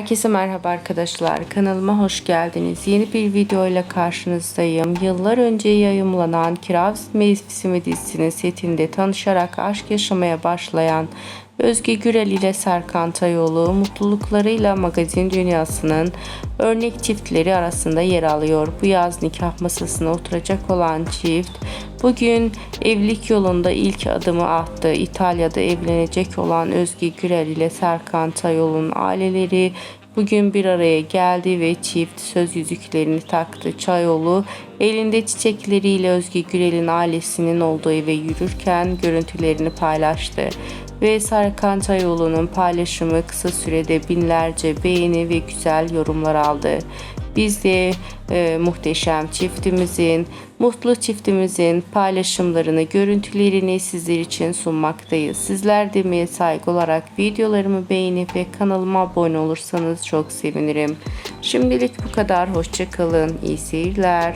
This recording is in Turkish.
Herkese merhaba arkadaşlar. Kanalıma hoş geldiniz. Yeni bir video ile karşınızdayım. Yıllar önce yayımlanan Kiraz Mevsimi dizisinin setinde tanışarak aşk yaşamaya başlayan Özge Gürel ile Serkan Tayoğlu mutluluklarıyla magazin dünyasının örnek çiftleri arasında yer alıyor. Bu yaz nikah masasına oturacak olan çift bugün evlilik yolunda ilk adımı attı. İtalya'da evlenecek olan Özge Gürel ile Serkan Tayoğlu'nun aileleri Bugün bir araya geldi ve çift söz yüzüklerini taktı. Çayoğlu elinde çiçekleriyle Özge Gürel'in ailesinin olduğu eve yürürken görüntülerini paylaştı. Ve Serkan Çayoğlu'nun paylaşımı kısa sürede binlerce beğeni ve güzel yorumlar aldı. Biz de e, muhteşem çiftimizin, mutlu çiftimizin paylaşımlarını, görüntülerini sizler için sunmaktayız. Sizler de emeğe saygı olarak videolarımı beğenip ve kanalıma abone olursanız çok sevinirim. Şimdilik bu kadar. Hoşçakalın. İyi seyirler.